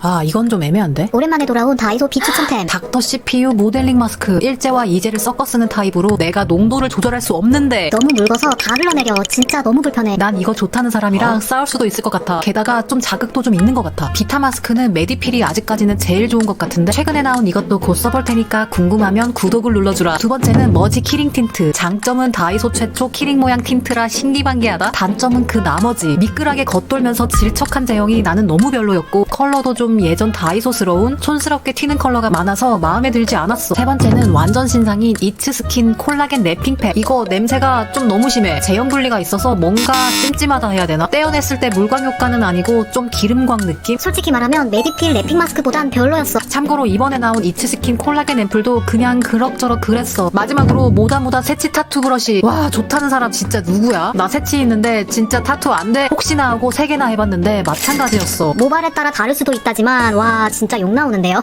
아 이건 좀 애매한데? 오랜만에 돌아온 다이소 비추천템 닥터 CPU 모델링 마스크 일제와 이제를 섞어 쓰는 타입으로 내가 농도를 조절할 수 없는데 너무 묽어서 다 흘러내려 진짜 너무 불편해 난 이거 좋다는 사람이랑 싸울 수도 있을 것 같아. 게다가 좀 자극도 좀 있는 것 같아. 비타 마스크는 메디필이 아직까지는 제일 좋은 것 같은데 최근에 나온 이것도 곧 써볼 테니까 궁금하면 구독을 눌러주라. 두 번째는 머지 키링 틴트. 장점은 다이소 최초 키링 모양 틴트라 신기반기하다. 단점은 그 나머지 미끌하게 겉돌면서 질척한 제형이 나는 너무 별로였고 컬러도 좀 예전 다이소스러운 촌스럽게 튀는 컬러가 많아서 마음에 들지 않았어. 세 번째는 완전 신상인 이츠 스킨 콜라겐 랩핑팩. 이거 냄새가 좀 너무 심해. 제형 분리가 있어서 뭔가 찜찜하다 해야 되나? 떼어냈을 때 물광 효과는 아니고 좀 기름광 느낌? 솔직히 말하면 메디필 랩핑 마스크보단 별로였어 참고로 이번에 나온 이츠 스킨 콜라겐 앰플도 그냥 그럭저럭 그랬어. 마지막으로 모다모다 새치 타투 브러쉬. 와 좋다는 사람 진짜 누구야? 나 새치 있는데 진짜 타투 안 돼. 혹시나 하고 세 개나 해봤는데 마찬가지였어. 모발에 따라 다를 수도 있다 지만 와 진짜 욕 나오는데요